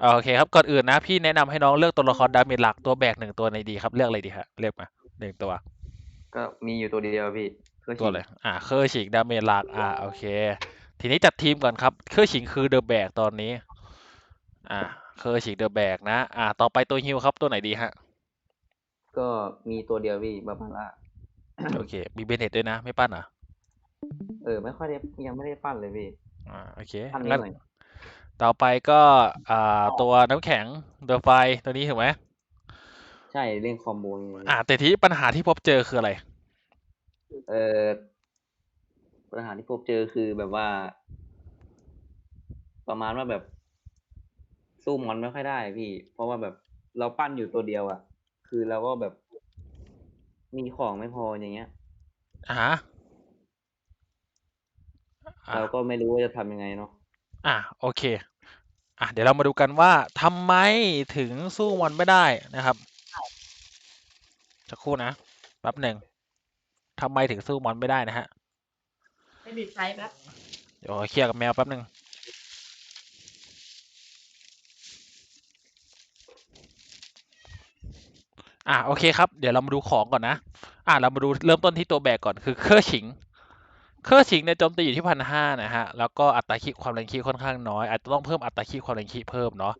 โอเคครับก่อนอื่นนะพี่แนะนำให้น้องเลือกตัวละครดาเมจหลักตัวแบกหนึ่งตัวในดีครับ เลือกอะไรดีฮะเลือกมาหนึ่งตัว ก็มีอยู่ตัวเดียวพี่เครื่องตัวเลย อ่า เคอร์ชิงดาเมจหลัก อ่า โอเค ทีนี้จัดทีมก่อนครับ เคอร์ชิงคือเดอะแบกตอนนี้ อ่า เคอร์ชิงเดอะแบกนะ อ่า ต่อไปตัวฮิวครับ ตัวไหนดีฮะ ก็มีตัวเดียวพี่บาบาร่าโอเค มีเบนเน็ตด้วยนะ ไม่ปั้นเหรอ เออ ไม่ค่อยได้ยังไม่ได้ปั้นเลยพี่อ่า โอเคปั้นนิดงั้นหน่อย ต่อไปก็อ่าตัวน้ำแข็งเดอะไฟตัวนี้ถูกไหมใช่เล่นคอมโบอย่างนี้อ่า แต่ทีนี้ปัญหาที่พบเจอคืออะไร เออปัญหาที่พบเจอคือแบบว่า ประมาณว่าแบบสู้มอนไม่ค่อยได้พี่ เพราะว่าแบบเราปั้นอยู่ตัวเดียวอะ่ะ คือเราก็แบบ มีของไม่พออย่างเงี้ยอ่าฮะอ่าเราก็ไม่รู้ว่าจะทำยังไงเนาะ อะโอเคอะเดี๋ยวเรามาดูกันว่าทำไมถึงสู้มันไม่ได้นะครับจะครู่นะแป๊บหนึ่งทำไมถึงสู้มอนไม่ได้นะฮะไปบิดไฟแป๊บเดี๋ยวขอเคลียร์กับแมวแป๊บหนึ่งอะโอเคครับ เดี๋ยวเรามาดูของก่อนนะ อะเรามาดูเริ่มต้นที่ตัวแบกก่อนคือเคอร์ชิง เคอร์ชิงเนี่ยโจมตีอยู่ที่พันห้านะฮะ แล้วก็อัตราคีความแรงคีค่อนข้างน้อย อาจจะต้องเพิ่มอัตราคีความแรงคีเพิ่มเนาะ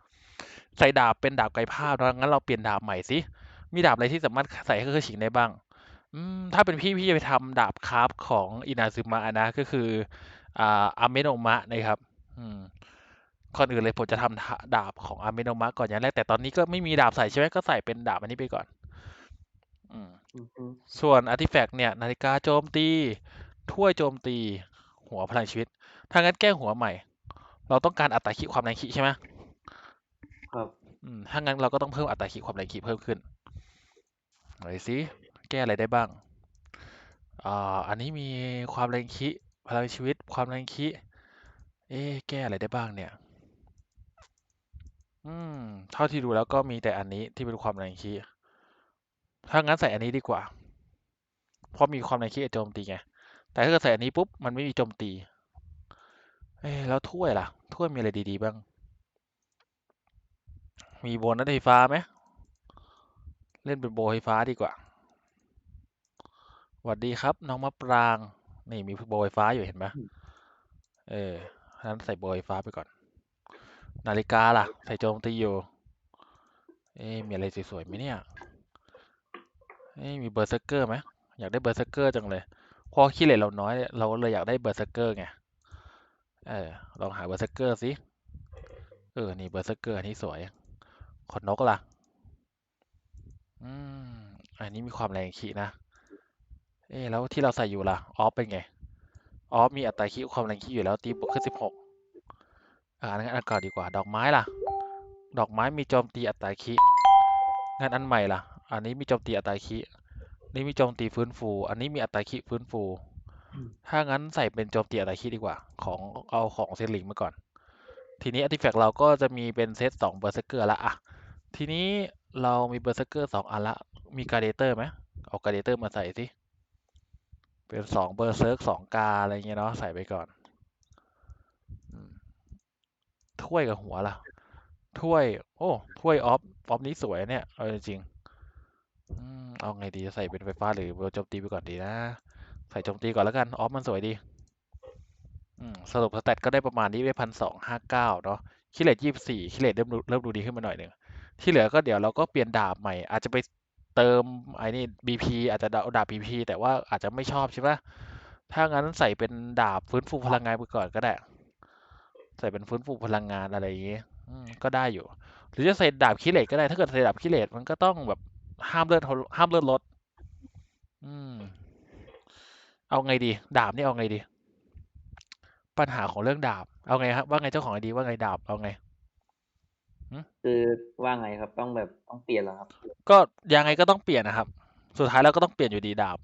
ใส่ดาบเป็นดาบไกลภาพเนอะงั้นเราเปลี่ยนดาบใหม่สิ มีดาบอะไรที่สามารถใส่ให้เคอร์ชิงได้บ้าง อืม ถ้าเป็นพี่พี่จะไปทำดาบคราฟของอินาซึมะนะ ก็คือ อ่าอาเมโนมะนะครับ อืมก่อนอื่นเลยผมจะทำดาบของอาเมโนมะก่อนอย่างแรกแต่ตอนนี้ก็ไม่มีดาบใส่ใช่ไหมก็ใส่เป็นดาบอันนี้ไปก่อนอืมอือฮึส่วนอาร์ติแฟกต์เนี่ย นาฬิกาโจมตี ถ้วยโจมตีหัวพลังชีวิต ถ้างั้นแก้หัวใหม่ เราต้องการอัตราคิความแรงคิใช่ไหมครับอืมถ้างั้นเราก็ต้องเพิ่มอัตราคิความแรงคิเพิ่มขึ้นไหนสิแก้อะไรได้บ้างอ่าอันนี้มีความแรงคิพลังชีวิต ความแรงคิเอ๊ะแก้อะไรได้บ้างเนี่ย อืม เท่าที่ดูแล้วก็มีแต่อันนี้ที่เป็นความแรงคิถ้างั้นใส่อันนี้ดีกว่า เพราะมีความแรงคิกับโจมตีไง แต่ถ้าเกิดใส่อันนี้ปุ๊บมันไม่มีโจมตีเอ๊ะแล้วถ้วยล่ะ ถ้วยมีอะไรดีๆบ้าง มีโบนัสไฟฟ้าไหมเล่นเป็นโบไฟฟ้าดีกว่าสวัสดีครับ น้องมะปราง นี่มีโบไฟฟ้าอยู่เห็นไหมเออฉะนั้นใส่โบไฟฟ้าไปก่อน นาฬิกาล่ะ ใส่โจมตีอยู่ เอ๊ะมีอะไรสวยๆไหมเนี่ยเอ๊ะมีเบอร์เซอร์เกอร์ไหมอยากได้เบอร์เซอร์เกอร์จังเลยเพราะขี้เหร่เราน้อย เราเลยอยากได้เบอร์เซเกอร์ไง เออ ลองหาเบอร์เซเกอร์สิ เออ นี่เบอร์เซเกอร์อันนี้สวย ขนนกล่ะ อืม อันนี้มีความแรงขีนะ เอ๊แล้วที่เราใส่อยู่ล่ะ ออฟเป็นไง ออฟมีอัตราคีความแรงคีอยู่แล้ว ตีบวกขึ้นสิบหกอ่างั้นอันก่อนดีกว่า ดอกไม้ล่ะ ดอกไม้มีโจมตีอัตราคีงั้นอันใหม่ล่ะ อันนี้มีโจมตีอัตราคี นี่มีโจมตีฟื้นฟู อันนี้มีอัตราคีฟื้นฟู ถ้างั้นใส่เป็นโจมตีอัตราคีดีกว่า ของเอาของเซตลิงมาก่อน ทีนี้อาร์ติแฟกต์เราก็จะมีเป็นเซตสองเบอร์เซอร์เกอร์ละอะ ทีนี้เรามีเบอร์เซอร์เกอร์สองอันละ มีการ์เดเตอร์ไหมเอาการ์เดเตอร์มาใส่สิ เป็นสองเบอร์เซิร์กสองกาอะไรเงี้ยเนาะใส่ไปก่อนอืมถ้วยกับหัวล่ะ ถ้วย โอ้ ถ้วยออฟ ออฟนี้สวยเนี่ย เอาจริงๆอืม เอาไงดีจะใส่เป็นไฟฟ้าหรือโจมตีไปก่อนดีนะ ใส่โจมตีก่อนแล้วกัน ออฟมันสวยดี สรุปสแตทก็ได้ประมาณนี้ได้พันสองห้าเก้าเนาะคิเลตยี่สิบสี่คิเลตเริ่มเริ่มดูดีขึ้นมาหน่อยหนึ่ง ที่เหลือก็เดี๋ยวเราก็เปลี่ยนดาบใหม่ อาจจะไปเติมไอ้นี่ BP อาจจะเอาดาบ BP แต่ว่าอาจจะไม่ชอบใช่ปะถ้างั้นใส่เป็นดาบฟื้นฟูพลังงานไปก่อนก็ได้ ใส่เป็นฟื้นฟูพลังงานอะไรอย่างงี้ก็ได้อยู่ หรือจะใส่ดาบคิเลตก็ได้ ถ้าเกิดใส่ดาบคิเลตมันก็ต้องแบบ ห้ามเลือดห้ามเลือดลด อืม เอาไงดี ดาบนี่เอาไงดี ปัญหาของเรื่องดาบ เอาไงครับ ว่าไงเจ้าของไอดีว่าไงดาบ เอาไงคือว่าไงครับ ต้องแบบต้องเปลี่ยนเหรอครับ ก็ยังไงก็ต้องเปลี่ยนนะครับ สุดท้ายแล้วก็ต้องเปลี่ยนอยู่ดีดาบ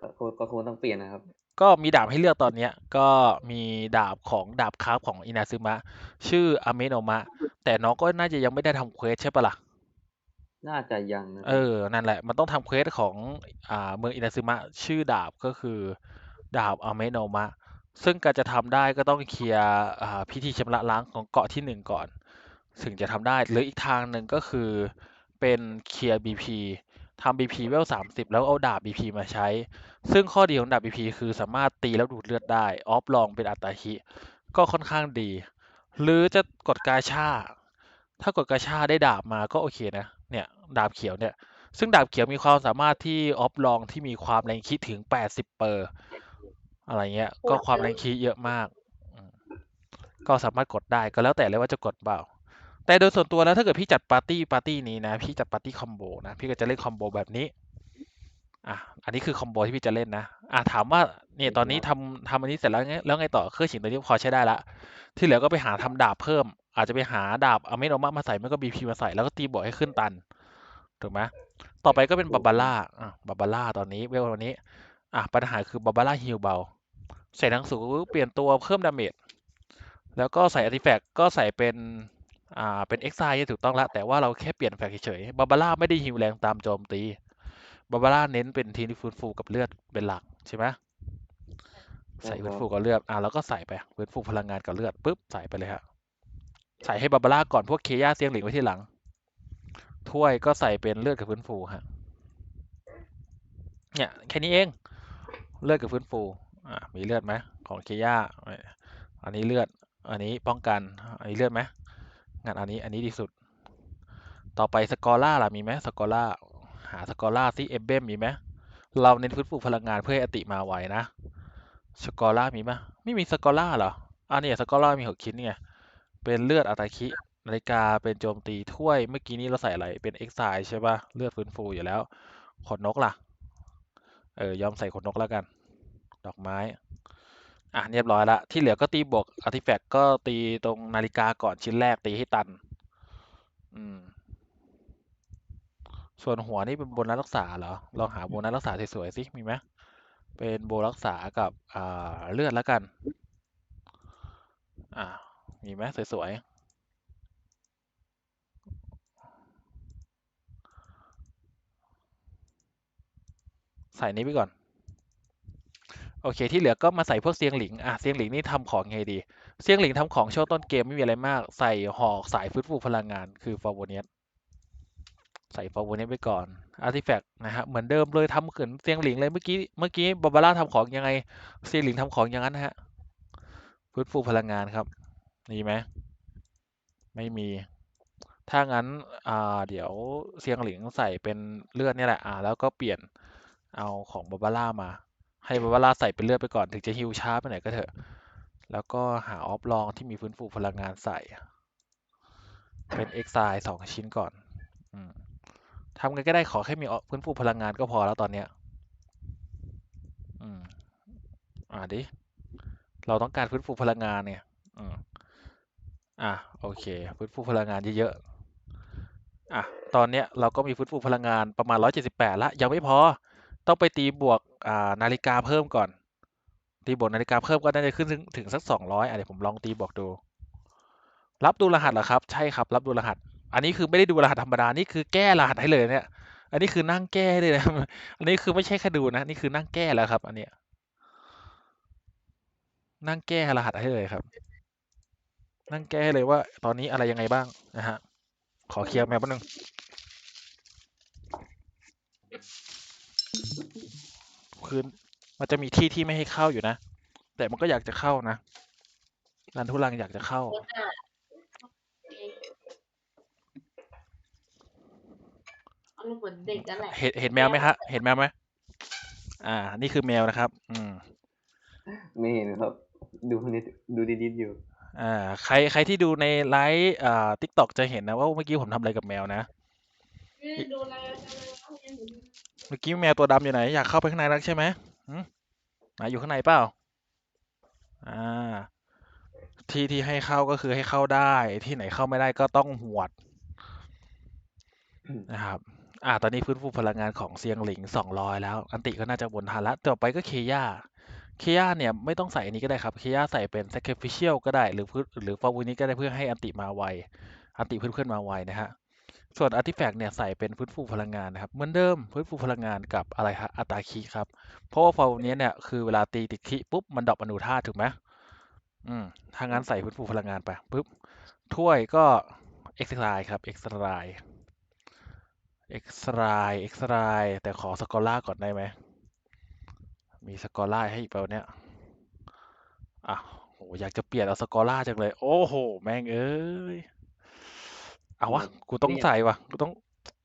ก็คงก็คงต้องเปลี่ยนนะครับ ก็มีดาบให้เลือกตอนเนี้ย ก็มีดาบของดาบคราฟของอินาซึมะ ชื่ออาเมโนมะ แต่น้องก็น่าจะยังไม่ได้ทำเควสใช่ปะล่ะ น่าจะยังนะเอรับ อ นั่นแหละ มันต้องทำเควสของ อ่า เมืองอินาซึมะ ชื่อดาบ ก็คือ ดาบอาเมโนมะ ซึ่งการจะทำได้ก็ต้องเคลียร์ อ่า พิธีชำระล้างของเกาะที่หนึ่งก่อน ถึงจะทำได้ หรืออีกทางหนึ่งก็คือ เป็นเคลียร์ BP ทำ BP เวลสามสิบแล้วเอาดาบ BP มาใช้ ซึ่งข้อดีของดาบ BP คือสามารถตีแล้วดูดเลือดได้ ออฟลองเป็นอัตราฮิ ก็ค่อนข้างดี หรือจะกดกาชา ถ้ากดกาชาได้ดาบมาก็โอเคนะ เนี่ยดาบเขียวเนี่ย ซึ่งดาบเขียวมีความสามารถที่ออฟลองที่มีความแรงคิดถึง80เปอร์ อะไรเงี้ย ก็ความแรงคิดเยอะมากอืมก็สามารถกดได้ก็แล้วแต่เลยว่าจะกดเปล่า แต่โดยส่วนตัวแล้วถ้าเกิดพี่จัดปาร์ตี้ปาร์ตี้นี้นะ พี่จัดปาร์ตี้คอมโบนะ พี่ก็จะเล่นคอมโบแบบนี้ อะอันนี้คือคอมโบที่พี่จะเล่นนะอะถามว่าเนี่ยตอนนี้ทำทำอันนี้เสร็จแล้วไงแล้วไงต่อเครื่องฉิงตัวนี้พอใช้ได้ละที่เหลือก็ไปหาทำดาบเพิ่ม อาจจะไปหาดาบอเมโนมามาใส่ไม่ก็บีพีมาใส่แล้วก็ตีบวกให้ขึ้นตันถูกไหมต่อไปก็เป็นบาบาร่าอะบาบาร่าตอนนี้เวลวันนี้อะปัญหาคือบาบาร่าฮิลเบาใส่ทั้งสูงเปลี่ยนตัวเพิ่มดาเมจแล้วก็ใส่อาร์ติแฟกต์ก็ใส่เป็นอ่าเป็นเอ็กไซน์ถูกต้องละแต่ว่าเราแค่เปลี่ยนแฟกต์เฉยๆบาบาร่าไม่ได้ฮิลแรงตามโจมตี บาบาร่าเน้นเป็นทีมที่ฟื้นฟูกับเลือดเป็นหลักใช่ไหมใส่ฟื้นฟูกับเลือดอะแล้วก็ใส่ไปฟื้นฟูพลังงานกับเลือดปุ๊บใส่ไปเลยฮะใส่ให้บาบาร่าก่อนพวกเคย่าเซียงหลิงไว้ที่หลัง ถ้วยก็ใส่เป็นเลือดกับฟื้นฟูฮะเนี่ยแค่นี้เอง เลือดกับฟื้นฟูอ่ามีเลือดไหมของเคย่าไม่อันนี้เลือด อันนี้ป้องกัน อันนี้เลือดไหมงั้นอันนี้อันนี้ดีสุด ต่อไปสกอร่าล่ะมีไหมสกอร่าหาสกอร่าซิเอเบมมีไหมเราเน้นฟื้นฟูพลังงานเพื่อให้อติมาไวนะสกอร่ามีไหมไม่มีสกอร่าเหรออ่านี่สกอร่ามีหกชิ้นเนี่ยเป็นเลือดอัตาคินาฬิกาเป็นโจมตีถ้วยเมื่อกี้นี้เราใส่อะไรเป็นเอ็กไซใช่ป่ะเลือดฟื้นฟูอยู่แล้วขนนกล่ะเออยอมใส่ขนนกแล้วกัน ดอกไม้อะเรียบร้อยละที่เหลือก็ตีบวกอาร์ติแฟกต์ก็ตีตรงนาฬิกาก่อนชิ้นแรกตีให้ตัน อืม ส่วนหัวนี่เป็นโบนัสรักษาเหรอ ลองหาโบนัสรักษาสวยๆสิ มีไหมเป็นโบรักษากับอ่าเลือดแล้วกัน อ่า มีไหมสวยๆ ใส่นี้ไปก่อน โอเค ที่เหลือก็มาใส่พวกเซียงหลิง อะ เซียงหลิงนี่ทำของไงดี เซียงหลิงทำของช่วงต้นเกมไม่มีอะไรมาก ใส่หอกสายฟื้นฟูพลังงานคือฟาโวเนียส ใส่ฟาโวเนียสไปก่อนอาร์ติแฟกต์นะฮะเหมือนเดิมเลยทำเขินเซียงหลิงเลยเมื่อกี้เมื่อกี้บาบาร่าทำของยังไงเซียงหลิงทำของอย่างนั้นนะฮะฟื้นฟูพลังงานครับมีไหมไม่มี ถ้างั้นอ่าเดี๋ยวเซียงหลิงใส่เป็นเลือดนี่แหละอ่าแล้วก็เปลี่ยนเอาของบาบาร่ามา ให้บาบาร่าใส่เป็นเลือดไปก่อนถึงจะฮิวช้าไปไหนก็เถอะ แล้วก็หาออฟลองที่มีฟื้นฟูพลังงานใส่ เป็นเอ็กไซสองชิ้นก่อน อืม ทำไงก็ได้ขอแค่มีฟื้นฟูพลังงานก็พอแล้วตอนเนี้ย อืม อ่าดิ เราต้องการฟื้นฟูพลังงานเนี่ย อืม อะโอเคฟื้นฟูพลังงานเยอะๆ อะ ตอนเนี้ยเราก็มีฟื้นฟูพลังงานประมาณร้อยเจ็ดสิบแปดละ ยังไม่พอ ต้องไปตีบวก อ่า นาฬิกาเพิ่มก่อน ตีบวกนาฬิกาเพิ่มก็น่าจะขึ้นถึงถึงสักสองร้อยอะเดี๋ยวผมลองตีบวกดู รับดูรหัสเหรอครับ ใช่ครับ รับดูรหัส อันนี้คือไม่ได้ดูรหัสธรรมดา นี่คือแก้รหัสให้เลยเนี่ย อันนี้คือนั่งแก้เลยนะ อันนี้คือไม่ใช่แค่ดูนะ นี่คือนั่งแก้แล้วครับ อันเนี้ย นั่งแก้รหัสให้เลยครับ นั่งแก้ให้เลยว่า ตอนนี้อะไรยังไงบ้างนะฮะ ขอเคลียร์แมวแป๊บนึงคือมันจะมีที่ที่ไม่ให้เข้าอยู่นะ แต่มันก็อยากจะเข้านะรันทุลังอยากจะเข้า อาลูกเหมือนเด็กนั่นแหละเห็นเห็นแมวไหมฮะ เห็นแมวไหมอ่า นี่คือแมวนะครับ อืม ไม่เห็นครับ ดูนิดดูดิดๆอยู่ อ่า ใครใครที่ดูในไลฟ์อ่าทิกตอกจะเห็นนะว่าเมื่อกี้ผมทำอะไรกับแมวนะ ดูแลกันเลยเอาเองหนูเมื่อกี้แมวตัวดำอยู่ไหน อยากเข้าไปข้างในนักใช่ไหมหืมไหนอยู่ข้างในเปล่า อ่า ที่ที่ให้เข้าก็คือให้เข้าได้ ที่ไหนเข้าไม่ได้ก็ต้องหวดนะครับ อ่า ตอนนี้ฟื้นฟูพลังงานของเซียงหลิงสองร้อยแล้ว อันติก็น่าจะวนทันละต่อไปก็เคย่าเคย่าเนี่ยไม่ต้องใส่อันนี้ก็ได้ครับเคย่าใส่เป็น sacrificial ก็ได้หรือพื้นหรือฟาวูนี้ก็ได้เพื่อให้อันติมาไว อันติเพื่อนๆมาไวนะฮะ ส่วนอาร์ติแฟกต์เนี่ยใส่เป็นฟื้นฟูพลังงานนะครับ เหมือนเดิมฟื้นฟูพลังงานกับอะไรฮะอัตราคีครับ เพราะว่าฟาวนี้เนี่ยคือเวลาตีติดคีปุ๊บมันดรอปอนุธาถูกไหมอืมถ้างั้นใส่ฟื้นฟูพลังงานไปปุ๊บถ้วยก็เอ็กซ์ไลครับเอ็กซ์ไล อ็กซ์ไลเอ็กซ์ไลแต่ขอสกอร่าก่อนได้ไหม มีสกอร่าให้อีกเปล่าเนี่ยอะโหอยากจะเปลี่ยนเอาสกอร่าจังเลย โอ้โห แม่งเอ้ย เอาวะ กูต้องใส่วะกูต้อง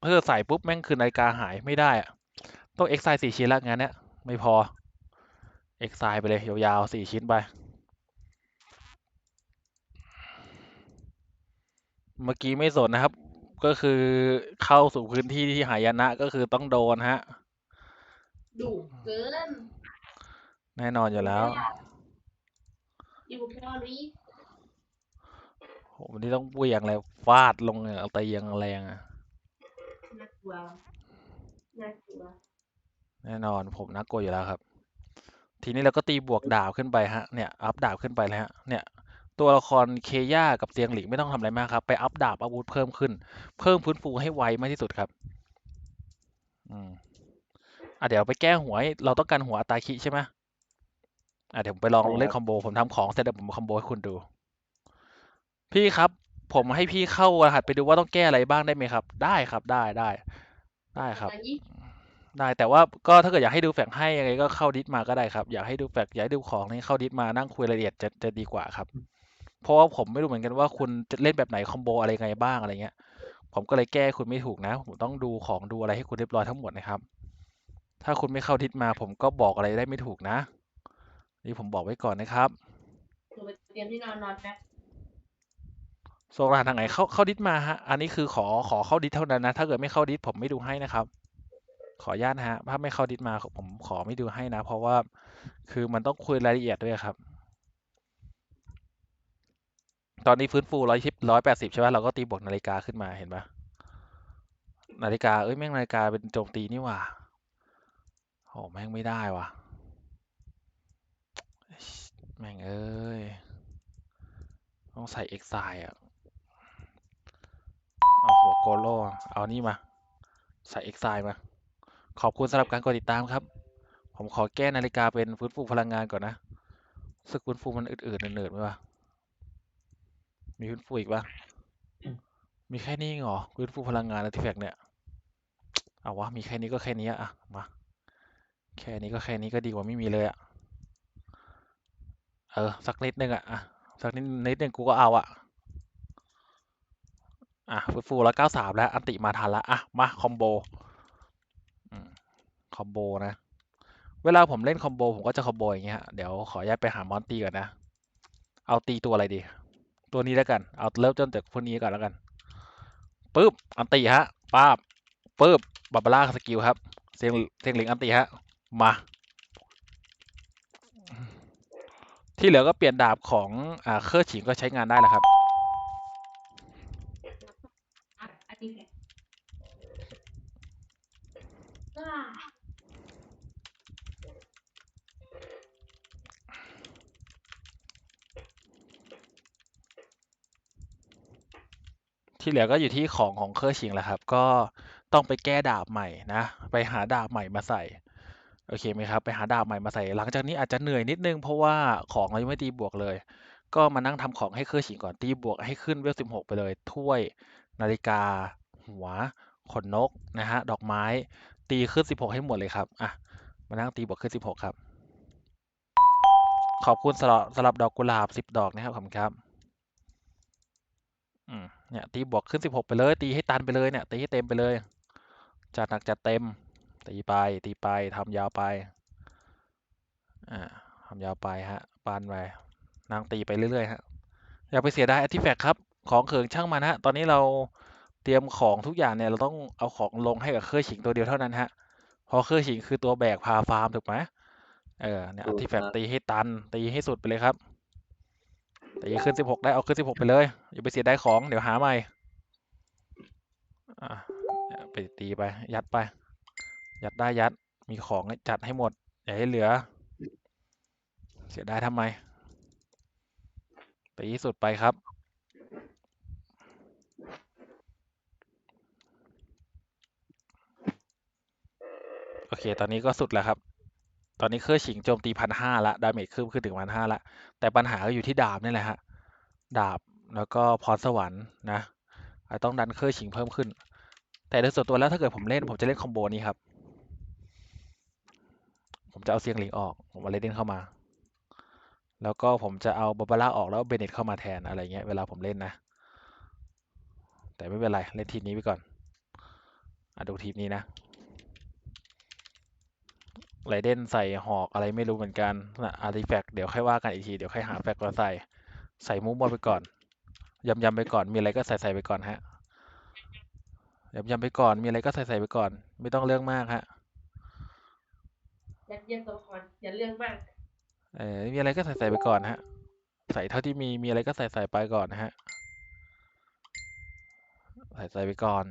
ถ้าเกิดใส่ปุ๊บ แม่งคือนาฬิกาหายไม่ได้อะต้องเอ็กไซสี่ชิ้นละงั้นเนี่ย ไม่พอเอ็กไซไปเลย ยาวๆสี่ชิ้นไป เมื่อกี้ไม่สนนะครับ ก็คือเข้าสู่พื้นที่ที่หายนะก็คือต้องโดนฮะ ดุเกินแน่นอนอยู่แล้วอยู่แคลอรี่โหวันนี้ต้องเวียงเลยฟาดลงเนี่ยเอาตีอยังแรงอะน่ากลัวน่ากลัวแน่นอนผมน่ากลัวอยู่แล้วครับ ทีนี้เราก็ตีบวกดาบขึ้นไปฮะเนี่ยอัพดาบขึ้นไปแล้วฮะเนี่ย ตัวละครเคย่ากับเซียงหลิงไม่ต้องทำอะไรมากครับ ไปอัพดาบอาวุธเพิ่มขึ้น เพิ่มพื้นฟูให้ไวมากที่สุดครับอืมอะเดี๋ยวไปแก้หัวให้เราต้องการหัวอาตาคิใช่ไหมอะเดี๋ยวผมไปลองใช่ครับ เล่นคอมโบผมทำของเสร็จแล้วผมคอมโบให้คุณดู พี่ครับ ผมให้พี่เข้ารหัสไปดูว่าต้องแก้อะไรบ้างได้ไหมครับ ได้ครับได้ได้ได้ครับอันนี้ได้แต่ว่าก็ถ้าเกิดอยากให้ดูแฟกต์ให้ยังไงก็เข้าดิสมาก็ได้ครับ อยากให้ดูแฟกต์อยากให้ดูของนี่เข้าดิสมานั่งคุยรายละเอียดจะจะดีกว่าครับ เพราะว่าผมไม่รู้เหมือนกันว่าคุณจะเล่นแบบไหนคอมโบอะไรไงบ้างอะไรเงี้ย ผมก็เลยแก้คุณไม่ถูกนะ ผมต้องดูของดูอะไรให้คุณเรียบร้อยทั้งหมดนะครับ ถ้าคุณไม่เข้าดิสมา ผมก็บอกอะไรได้ไม่ถูกนะ นี่ผมบอกไว้ก่อนนะครับหนูไปเตรียมที่นอนนอนแป๊บส่งรหัสทางไหนเข้าเข้าดิสมาฮะ อันนี้คือขอขอเข้าดิสเท่านั้นนะ ถ้าเกิดไม่เข้าดิสผมไม่ดูให้นะครับ ขออนุญาตนะฮะ ถ้าไม่เข้าดิสมาผมขอไม่ดูให้นะ เพราะว่าคือมันต้องคุยรายละเอียดด้วยครับ ตอนนี้ฟื้นฟูร้อยชิปร้อยแปดสิบใช่ไหมเราก็ตีบวกนาฬิกาขึ้นมาเห็นปะนาฬิกาเอ้ยแม่งนาฬิกาเป็นโจมตีนี่หว่าโอ้แม่งไม่ได้ว่ะ แม่งเอ้ย ต้องใส่เอ็กไซอะ เอาหัวโกโลเอานี่มา ใส่เอ็กไซมา ขอบคุณสำหรับการกดติดตามครับ ผมขอแก้นาฬิกาเป็นฟื้นฟูพลังงานก่อนนะสึกฟื้นฟูมันอืดๆเนืดๆไหมวะ มีฟื้นฟูอีกปะมีแค่นี้เหรอฟื้นฟูพลังงานอาร์ติแฟกต์เนี่ย เอาวะ มีแค่นี้ก็แค่นี้อะมา แค่นี้ก็แค่นี้ก็ดีกว่าไม่มีเลยอะเออ สักนิดนึงอะอะสักนิดนิดนึงกูก็เอาอะอะฟื้นฟูแล้วเก้าสามแล้ว อันติมาทันละอะ มา คอมโบอืมคอมโบนะ เวลาผมเล่นคอมโบ ผมก็จะคอมโบอย่างเงี้ยฮะเดี๋ยวขออนุญาตไปหามอนตีก่อนนะ เอาตีตัวอะไรดี ตัวนี้แล้วกัน เอาเริ่มต้นจากพวกนี้ก่อนแล้วกันปึ๊บอันติฮะป้าบปึ๊บบาบาร่าสกิลครับเสียงเสียงหลิงอันติฮะมา ที่เหลือก็เปลี่ยนดาบของอ่าเครือฉิงก็ใช้งานได้แล้วครับ อะอันนี้แหละอ่า ที่เหลือก็อยู่ที่ของของเครือชิงแหละครับ ก็ต้องไปแก้ดาบใหม่นะ ไปหาดาบใหม่มาใส่โอเคไหมครับไปหาดาบใหม่มาใส่ หลังจากนี้อาจจะเหนื่อยนิดนึงเพราะว่าของเรายังไม่ตีบวกเลย ก็มานั่งทำของให้เครือชิงก่อนตีบวกให้ขึ้นเวลสิบหกไปเลย ถ้วยนาฬิกา หัวขนนกนะฮะดอกไม้ตีขึ้นสิบหกให้หมดเลยครับอะมานั่งตีบวกขึ้นสิบหกครับ ขอบคุณสำหรับสำหรับดอกกุหลาบสิบดอกนะครับขอบคุณครับ อืมเนี่ยตีบวกขึ้นสิบหกไปเลย ตีให้ตันไปเลยเนี่ย ตีให้เต็มไปเลยจัดหนักจัดเต็ม ตีไป ตีไปทำยาวไปอ่าทำยาวไปฮะปานไปนางตีไปเรื่อยๆฮะอย่าไปเสียดายอาร์ติแฟกต์ครับ ของเขิงช่างมันฮะ ตอนนี้เราเตรียมของทุกอย่างเนี่ย เราต้องเอาของลงให้กับเครือฉิงตัวเดียวเท่านั้นฮะเพราะเครือฉิงคือตัวแบกพาฟาร์มถูกไหมเออเนี่ยถูอาร์กติแฟกครัต์บตีให้ตัน ตีให้สุดไปเลยครับ แตีขึ้นสิบหกได้เอาขึ้นสิบหกไปเลยอย่าไปเสียไดายของเดี๋ยวหาใหม่อไปตีไป ยัดไป ยัดได้ยัดมีของจัดให้หมด อย่าให้เหลือ เสียไดายทำไมตีสุดไปครับโอเค ตอนนี้ก็สุดแล้วครับ ตอนนี้เครื่อฉิงโจมตีพันห้าละดาเมจขึ้นขึ้นถึงพันห้าละ แต่ปัญหาก็อยู่ที่ดาบนี่แหละฮะ ดาบแล้วก็พรสวรรค์นะต้องดันเครื่องฉิงเพิ่มขึ้น แต่โดยส่วนตัวแล้วถ้าเกิดผมเล่นผมจะเล่นคอมโบนี้ครับ ผมจะเอาเซียงหลิงออก ผมเอาเลเดนเข้ามา แล้วก็ผมจะเอาบาบาร่าออกแล้วเบเนตเข้ามาแทนอะไรเงี้ยเวลาผมเล่นนะ แต่ไม่เป็นไรเล่นทีมนี้ไปก่อนอะดูทีมนี้นะ ไรเดนใส่หอกอะไรไม่รู้เหมือนกันนะอาร์ติแฟกต์เดี๋ยวค่อยว่ากันอีกที เดี๋ยวค่อยหาแฟกต์มาใส่ ใส่มุ้งมาไปก่อนยำยำไปก่อน มีอะไรก็ใส่ใส่ไปก่อนฮะยำยำไปก่อน มีอะไรก็ใส่ใส่ไปก่อน ไม่ต้องเรื่องมากฮะยัดเยียดตัวละครอย่าเรื่องมาก เออมีอะไรก็ใส่ใส่ไปก่อนฮะ ใส่เท่าที่มี มีอะไรก็ใส่ใส่ไปก่อนนะฮะ ใส่ใส่ไปก่อน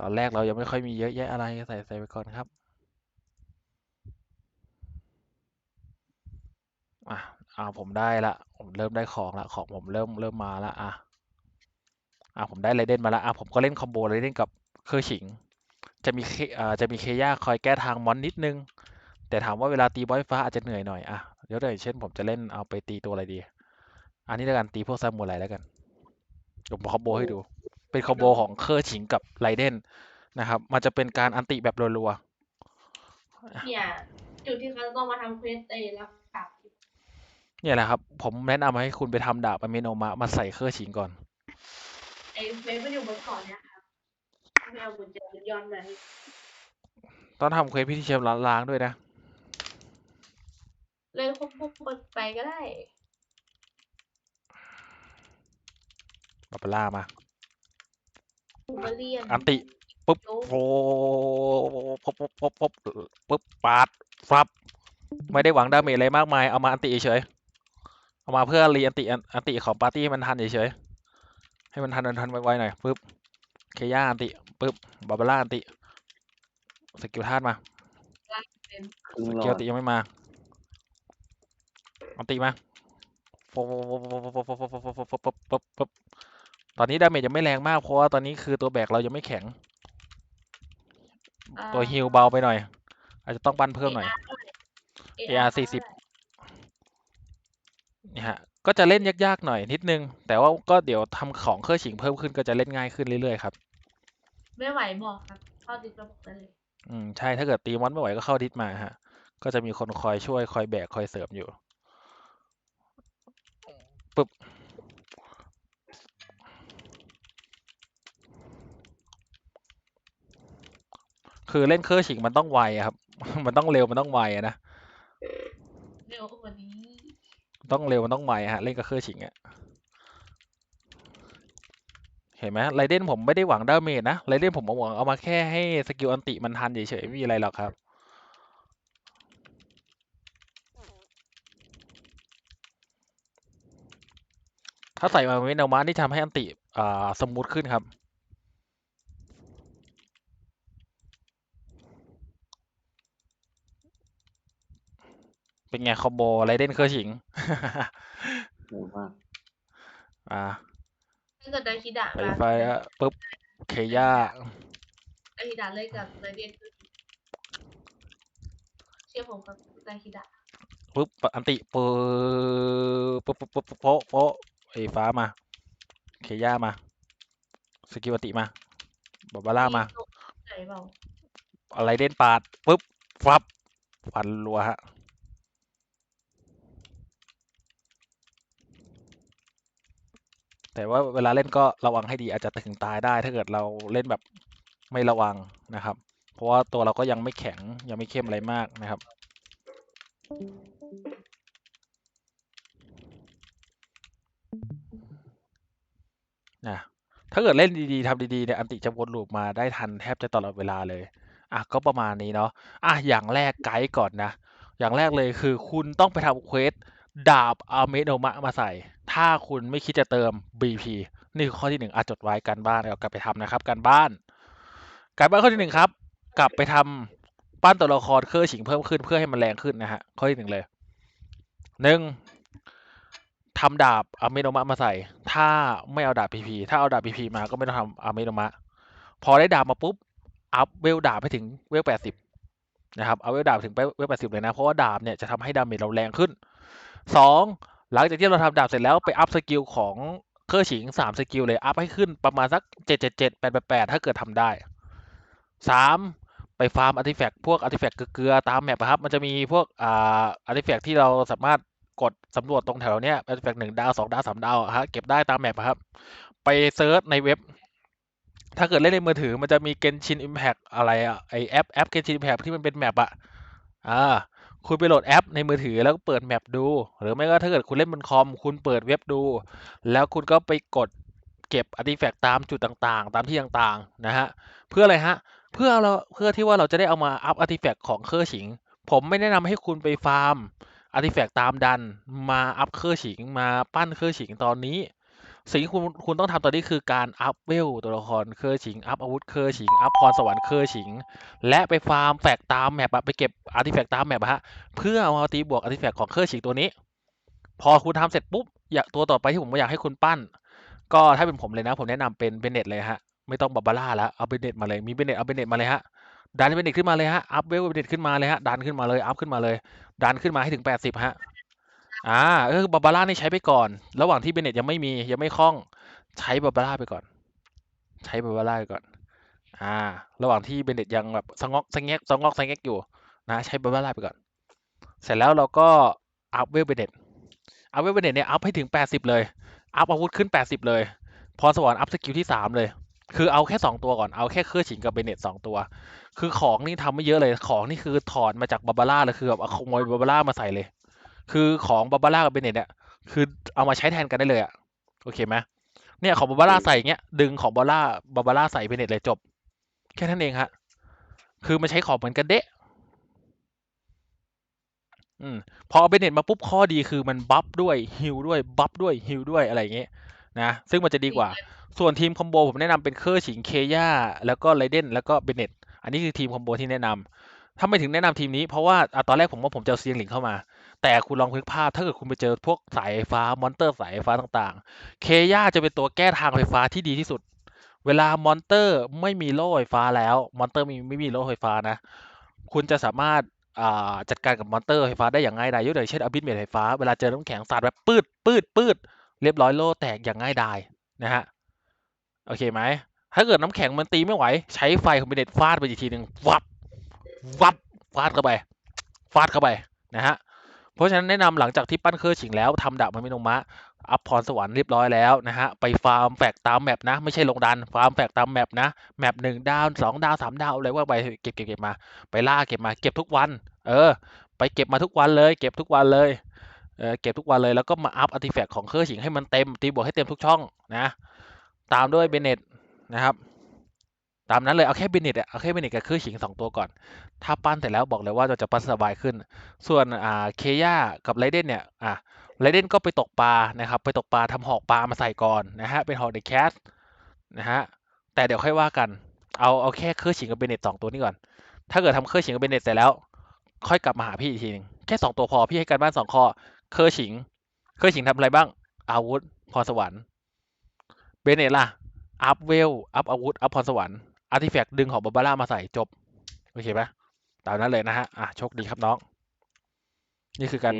ตอนแรกเรายังไม่ค่อยมีเยอะแยะอะไรใส่ใส่ไปก่อนครับอะอ่าผมได้ละ ผมเริ่มได้ของละ ของผมเริ่มเริ่มมาละอะอะผมได้ไรเดนมาละอะผมก็เล่นคอมโบไรเดนกับเคอร์ฉิง จะมีเคอ่าจะมีเคย่าคอยแก้ทางมอนนิดนึง แต่ถามว่าเวลาตีบอยฟ้าอาจจะเหนื่อยหน่อยอะเดี๋ยวอย่างเช่นผมจะเล่นเอาไปตีตัวอะไรดี อันนี้แล้วกันตีพวกซามูไรแล้วกันผมคอมโบให้ดู เป็นคอมโบของเคอร์ฉิงกับไรเดนนะครับ มันจะเป็นการอันติแบบรัวเนี่ยจุดที่เขาจะต้องมาทำเควสเอแล้วกลับๆเนี่ยแหละครับ ผมแนะนำให้คุณไปทำดาบอเมโนมะมาใส่เคอร์ฉิงก่อน ไอ้เควสมันอยู่บนเกาะเนี่ยครับไม่เอาบุญเจริญย้อนมาต้องทำเควสพิธีเชมล้างๆด้วยนะ เล่นควบคู่กันไปก็ได้บาบาร่ามา มาเรียนอันติปุ๊บโอ้โอ้ปุ๊บปุ๊บปุ๊บปุ๊บปุ๊บปาดฟับ ไม่ได้หวังดาเมจอะไรมากมาย เอามาอันติเฉยๆเอามาเพื่อรีอันติอันอันติของปาร์ตี้ให้มันทันเฉยๆให้มันทันทันไวๆหน่อยปุ๊บ เคย่าอันติปุ๊บบาบาร่าอันติ สกิลธาตุมาเป็นครึ่งสหลกิอลดติยังไม่มา อันติมาปุ๊บปุ๊บปุ๊บปุ๊บปุ๊บปุ๊บปุ๊บปุ๊บปุ๊บปุ๊บ ตอนนี้ดาเมจยังไม่แรงมากเพราะว่าตอนนี้คือตัวแบกเรายังไม่แข็งอ่าตัวฮิลเบาไปหน่อย อาจจะต้องปั้นเพิ่มหน่อย AR AR 40นี่ฮะก็จะเล่นยากๆหน่อยนิดนึง แต่ว่าก็เดี๋ยวทำของเครื่องฉิงเพิ่มขึ้นก็จะเล่นง่ายขึ้นเรื่อยๆครับ ไม่ไหวบอกครับเข้าติดระบบได้เลย อืมใช่ถ้าเกิดตีมอนไม่ไหวก็เข้าดิสมาฮะ ก็จะมีคนคอยช่วยคอยแบกคอยเสริมอยู่ปึ๊บ คือเล่นเครื่องฉิงมันต้องไวอะครับ มันต้องเร็วมันต้องไวอะนะเร็วกว่านี้ ต้องเร็วมันต้องไวอะฮะเล่นกับเครื่องฉิงอะเห็นไหมไรเดนผมไม่ได้หวังดาเมจนะไรเดนผมหวังเอามาแค่ให้สกิลอันติมันทันเฉยๆไม่มีอะไรหรอกครับถ้าใส่มาเมนเอามานี่ทำให้อันติอ่าสมูทขึ้นครับ เป็นไงคอมโบไรเดนเคอร์ฉิงโหดมากอ่าถ้าเกิดไดคิดะใส่มาไฟอะปุ๊บเคย่าไดคิดะเล่นกับไดเดียนเชื่อผมครับไดคิดะปุ๊บอันติปุ๊บปุ๊บปุ๊บปุ๊บปุ๊บโป๊ะโป๊ะไอ้ฟ้ามา เคย่ามา สกิลอันติมาบาบาร่ามาไหนเปล่าอะไรเด่นปาดปุ๊บฟับฟันรัวฮะ แต่ว่าเวลาเล่นก็ระวังให้ดีอาจจะถึงตายได้ ถ้าเกิดเราเล่นแบบไม่ระวังนะครับ เพราะว่าตัวเราก็ยังไม่แข็งยังไม่เข้มอะไรมากนะครับนะถ้าเกิดเล่นดีๆทำดีๆเนี่ยอันติจะวนลูปมาได้ทันแทบจะตลอดเวลาเลยอะก็ประมาณนี้เนาะอะอย่างแรกไกด์ก่อนนะ อย่างแรกเลยคือคุณต้องไปทำเควส ดาบอาเมโนมะมาใส่ ถ้าคุณไม่คิดจะเติม BP นี่คือข้อที่หนึ่งอะจดไว้การบ้านเอากลับไปทำนะครับ การบ้านการบ้านข้อที่หนึ่งครับ กลับไปทำปั้นตัวละครเครื่องฉิงเพิ่มขึ้นเพื่อให้มันแรงขึ้นนะฮะข้อที่หนึ่งเลยหนึ่งทำดาบอาเมโนมะมาใส่ ถ้าไม่เอาดาบ PP ถ้าเอาดาบ PP มาก็ไม่ต้องทำอาเมโนมะ พอได้ดาบมาปุ๊บ อัพเวลดาบไปถึงเวลแปดสิบนะครับ เอาเวลดาบถึงไปเวลแปดสิบเลยนะ เพราะว่าดาบเนี่ยจะทำให้ดาเมจเราแรงขึ้น สองหลังจากที่เราทำดาบเสร็จแล้วไปอัพสกิลของเครื่องฉิงสามสกิลเลย อัพให้ขึ้นประมาณสักเจ็ดเจ็ดเจ็ดแปดแปดแปดถ้าเกิดทำได้สามไปฟาร์มอาร์ติแฟกต์พวกอาร์ติแฟกต์เกลือตามแมปอะครับ มันจะมีพวกอ่าอาร์ติแฟกต์ที่เราสามารถกดสำรวจตรงแถวเนี้ยอาร์ติแฟกต์หนึ่งดาวสองดาวสามดาวฮะเก็บได้ตามแมปครับ ไปเซิร์ชในเว็บถ้าเกิดเล่นในมือถือมันจะมี Genshin Impact อะไรอะไอแอปแอป Genshin Impact ที่มันเป็นแมปอะอ่า คุณไปโหลดแอปในมือถือแล้วก็เปิดแมปดู หรือไม่ก็ถ้าเกิดคุณเล่นบนคอม คุณเปิดเว็บดู แล้วคุณก็ไปกดเก็บอาร์ติแฟกต์ตามจุดต่างๆ ตามที่ต่างๆนะฮะเพื่ออะไรฮะเพื่อเราเพื่อที่ว่าเราจะได้เอามาอัพอาร์ติแฟกต์ของเคอร์ฉิง ผมไม่แนะนำให้คุณไปฟาร์มอาร์ติแฟกต์ตามดัน มาอัพเคอร์ฉิง มาปั้นเคอร์ฉิงตอนนี้ สิ่งที่คุณคุณต้องทำตอนนี้คือการอัพเวลตัวละครเคอร์ฉิง อัพอาวุธเคอร์ฉิง อัพพรสวรรค์เคอร์ฉิง และไปฟาร์มแฟกตามแมปไปเก็บอาร์ติแฟกต์ตามแมปฮะเพื่อเอามาตีบวกอาร์ติแฟกต์ของเคอร์ฉิงตัวนี้ พอคุณทำเสร็จปุ๊บอยากตัวต่อไปที่ผมอยากให้คุณปั้น ก็ถ้าเป็นผมเลยนะ ผมแนะนำเป็นเบเน็ตเลยฮะไม่ต้องบาบาร่าแล้วเอาเบเน็ตมาเลยมีเบเน็ตเอาเบเน็ตมาเลยฮะดันเบเน็ตขึ้นมาเลยฮะอัพเวลเบเน็ตขึ้นมาเลยฮะดันขึ้นมาเลยอัพขึ้นมาเลย ดันขึ้นมาให้ถึงแปดสิบฮะ อ่าก็คือบาบาร่านี่ใช้ไปก่อน ระหว่างที่เบเน็ตยังไม่มียังไม่คล่องใช้บาบาร่าไปก่อน ใช้บาบาร่าไปก่อน อ่า ระหว่างที่เบเน็ตยังแบบสงอกสงแงกสงอกสงแงกอยู่นะใช้บาบาร่าไปก่อน เสร็จแล้วเราก็อัพเวลเบเน็ตอัพเวลเบเน็ตเนี่ยอัพให้ถึงแปดสิบเลย อัพอาวุธขึ้นแปดสิบเลยพรสวรรค์อัพสกิลที่สามเลย คือเอาแค่สองตัวก่อน เอาแค่เครือฉิงกับเบเน็ตสองตัว คือของนี่ทำไม่เยอะเลย ของนี่คือถอดมาจากบาบาร่าเลยคือแบบเอาขโมยบาบาร่ามาใส่เลย คือของบาบาร่ากับเบเน็ตเนี่ยคือเอามาใช้แทนกันได้เลยอะโอเคไหมเนี่ยของบาบาร่าใส่อย่างเงี้ยดึงของบาบาร่าบาบาร่าใส่เบเน็ตเลยจบ แค่นั้นเองฮะคือมันใช้ของเหมือนกันเดะอืมพอเอาเบเน็ตมาปุ๊บข้อดีคือมันบัฟด้วยฮิลด้วยบัฟด้วยฮิลด้วยอะไรอย่างเงี้ยนะซึ่งมันจะดีกว่า ส่วนทีมคอมโบผมแนะนำเป็นเคอร์ฉิงเคย่าแล้วก็ไรเดนแล้วก็เบเน็ตอันนี้คือทีมคอมโบที่แนะนำถ้าไม่ถึงแนะนำทีมนี้เพราะว่าอะตอนแรกผมว่าผมจะเอาเซียงหลิงเข้ามา แต่คุณลองนึกภาพ ถ้าเกิดคุณไปเจอพวกสายไฟฟ้ามอนเตอร์สายไฟฟ้าต่างๆ เคย่าจะเป็นตัวแก้ทางไฟฟ้าที่ดีที่สุด เวลามอนเตอร์ไม่มีโล่ไฟฟ้าแล้ว มอนเตอร์มีไม่มีโล่ไฟฟ้านะ คุณจะสามารถจัดการกับมอนเตอร์ไฟฟ้าได้อย่างง่ายดายยกตัวอย่างเช่นอบิสเมทไฟฟ้า เวลาเจอน้ำแข็งสาดแบบปืดปืดปืดเรียบร้อยโล่แตกอย่างง่ายดายนะฮะ โอเคไหม ถ้าเกิดน้ำแข็งมันตีไม่ไหว ใช้ไฟของเบเนตฟาดไปอีกทีหนึ่งวับ วับ ฟาดเข้าไป ฟาดเข้าไปนะฮะ เพราะฉะนั้นแนะนำหลังจากที่ปั้นเครือฉิงแล้วทำดาบมันไม่ลงมะอัพพรสวรรค์เรียบร้อยแล้วนะฮะไปฟาร์มแฟกตามแมปนะ ไม่ใช่ลงดัน ฟาร์มแฟกตามแมปนะแมปหนึ่งดาวสองดาวสามดาวอะไรว่าไปเก็บเก็บเก็บมา ไปล่าเก็บมาเก็บทุกวัน เออ ไปเก็บมาทุกวันเลย เก็บทุกวันเลยเออเก็บทุกวันเลยแล้วก็มาอัพอาร์ติแฟกต์ของเครือฉิงให้มันเต็มตีบวกให้เต็มทุกช่องนะ ตามด้วยเบเน็ตนะครับ ตามนั้นเลยเอาแค่เบเน็ตอะเอาแค่เบเน็ตกับคือขิงสองตัวก่อน ถ้าปั้นเสร็จแล้วบอกเลยว่าเราจะปั้นสบายขึ้น ส่วนอ่าเคย่ากับไรเดนเนี่ยอะไรเดนก็ไปตกปลานะครับไปตกปลาทำหอกปลามาใส่ก่อนนะฮะเป็นหอกเด็กแคสนะฮะแต่เดี๋ยวค่อยว่ากัน เอาเอาแค่เครือฉิงกับเบเนตสองตัวนี้ก่อน ถ้าเกิดทำเครือฉิงกับเบเนตเสร็จแล้ว ค่อยกลับมาหาพี่อีกทีหนึงแค่สองตัวพอพี่ให้การบ้านสองข้อเครือฉิงเครือฉิงทำอะไรบ้าง อาวุธพรสวรรค์เบเนตล่ะอัพเวลอัพอาวุธอัพพรสวรรค์ อาร์ติแฟกต์ดึงของบาบาร่ามาใส่จบ โอเคปะตามนั้นเลยนะฮะ อะโชคดีครับน้อง นี่คือการ